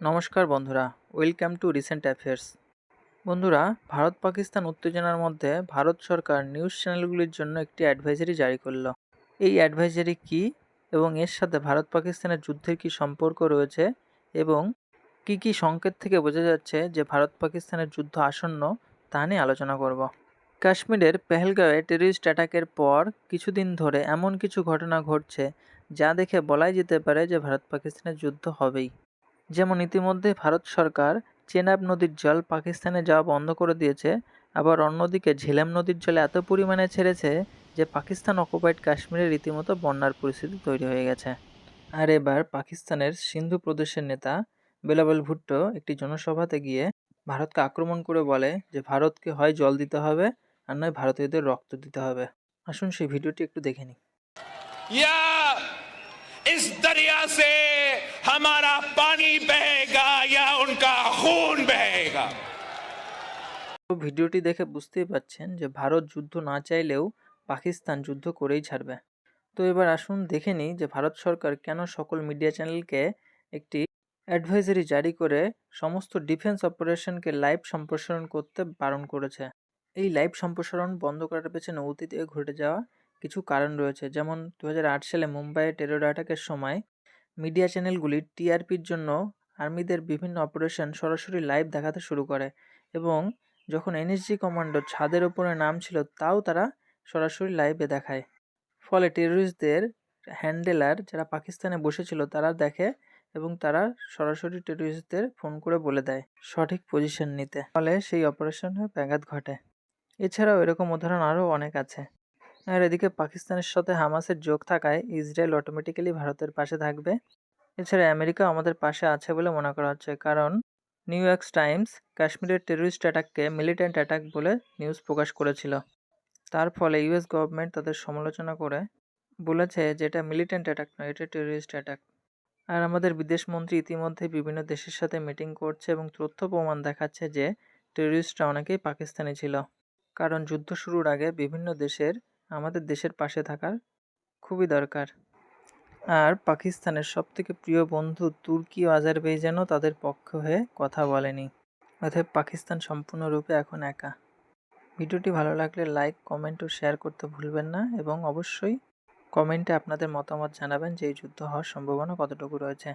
নমস্কার বন্ধুরা, welcome to recent affairs. বন্ধুরা, ভারত পাকিস্তান উত্তেজনার মধ্যে ভারত সরকার নিউজ চ্যানেলগুলির জন্য একটি অ্যাডভাইজারি জারি করল। এই অ্যাডভাইজারি কী এবং এর সাথে ভারত পাকিস্তানের যুদ্ধের কী সম্পর্ক রয়েছে এবং কী কী সংকেত থেকে বোঝা যাচ্ছে যে ভারত পাকিস্তানের যুদ্ধ আসন্ন তা নিয়ে আলোচনা করব। কাশ্মীরের পেহেলগাঁওয়ে টেরিস্ট অ্যাটাকের পর কিছুদিন ধরে এমন কিছু ঘটনা ঘটছে যা দেখে বলাই যেতে পারে যে ভারত পাকিস্তানের যুদ্ধ হবেই। যেমন ইতিমধ্যে ভারত সরকার চেনাব নদীর জল পাকিস্তানে যাওয়া বন্ধ করে দিয়েছে, আবার অন্যদিকে ঝিলাম নদীর জল এত পরিমাণে ছেড়েছে যে পাকিস্তান অকুপাইড কাশ্মীরের রীতিমতো বন্যার পরিস্থিতি তৈরি হয়ে গেছে। আর এবার পাকিস্তানের সিন্ধু প্রদেশের নেতা বেলাবল ভুট্টো একটি জনসভাতে গিয়ে ভারতকে আক্রমণ করে বলে যে ভারতকে হয় জল দিতে হবে আর নয় ভারতীয়দের রক্ত দিতে হবে। আসুন সেই ভিডিওটি একটু দেখে নিই। ইয়া, ইস দরিয়া সে খুন ভিডিওটি দেখে বুঝতেই পাচ্ছেন যে ভারত যুদ্ধ না চাইলেও পাকিস্তান যুদ্ধ করেই ছাড়বে। তো এবার আসুন দেখে নিই যে ভারত সরকার কেন সকল মিডিয়া চ্যানেলকে একটি অ্যাডভাইজারি জারি করে সমস্ত ডিফেন্স অপারেশনকে লাইভ সম্প্রসারণ করতে বারণ করেছে। এই লাইভ সম্প্রসারণ বন্ধ করার পেছনে অতীতে ঘটে যাওয়া কিছু কারণ রয়েছে। যেমন দু হাজার আট সালে মুম্বাইয়ে টেরোর অ্যাটাকের সময় মিডিয়া চ্যানেলগুলি টিআরপির জন্য আর্মিদের বিভিন্ন অপারেশন সরাসরি লাইভ দেখাতে শুরু করে এবং যখন এনএসজি কমান্ডো ছাদের ওপরে নাম ছিল তাও তারা সরাসরি লাইভে দেখায়। ফলে টেররিস্টদের হ্যান্ডেলার যারা পাকিস্তানে বসেছিল, তারা দেখে এবং তারা সরাসরি টেররিস্টদের ফোন করে বলে দেয় সঠিক পজিশন নিতে। ফলে সেই অপারেশনে ব্যাঘাত ঘটে। এছাড়াও এরকম উদাহরণ আরও অনেক আছে। আর এদিকে পাকিস্তানের সাথে হামাসের যোগ থাকায় ইসরায়েল অটোমেটিক্যালি ভারতের পাশে থাকবে। এছাড়া আমেরিকা আমাদের পাশে আছে বলে মনে করা হচ্ছে। কারণ নিউ ইয়র্ক টাইমস কাশ্মীরের টেররিস্ট অ্যাটাককে মিলিটেন্ট অ্যাটাক বলে নিউজ প্রকাশ করেছিল। তার ফলে ইউএস গভর্নমেন্ট তাদের সমালোচনা করে বলেছে যে এটা মিলিটেন্ট অ্যাটাক নয়, এটা টেররিস্ট অ্যাটাক আর আমাদের বিদেশমন্ত্রী ইতিমধ্যে বিভিন্ন দেশের সাথে মিটিং করছে এবং তথ্য প্রমাণ দেখাচ্ছে যে টেররিস্টরা অনেকেই পাকিস্তানি ছিল। কারণ যুদ্ধ শুরুর আগে বিভিন্ন দেশের, আমাদের দেশের পাশে থাকার খুবই দরকার। আর পাকিস্তানের সবথেকে প্রিয় বন্ধু তুর্কি ও আজারবাইজানও তাদের পক্ষ হয়ে কথা বলেনি। অতএব পাকিস্তান সম্পূর্ণরূপে এখন একা। ভিডিওটি ভালো লাগলে লাইক, কমেন্ট ও শেয়ার করতে ভুলবেন না এবং অবশ্যই কমেন্টে আপনাদের মতামত জানাবেন যে এই যুদ্ধ হওয়ার সম্ভাবনা কতটুকু রয়েছে।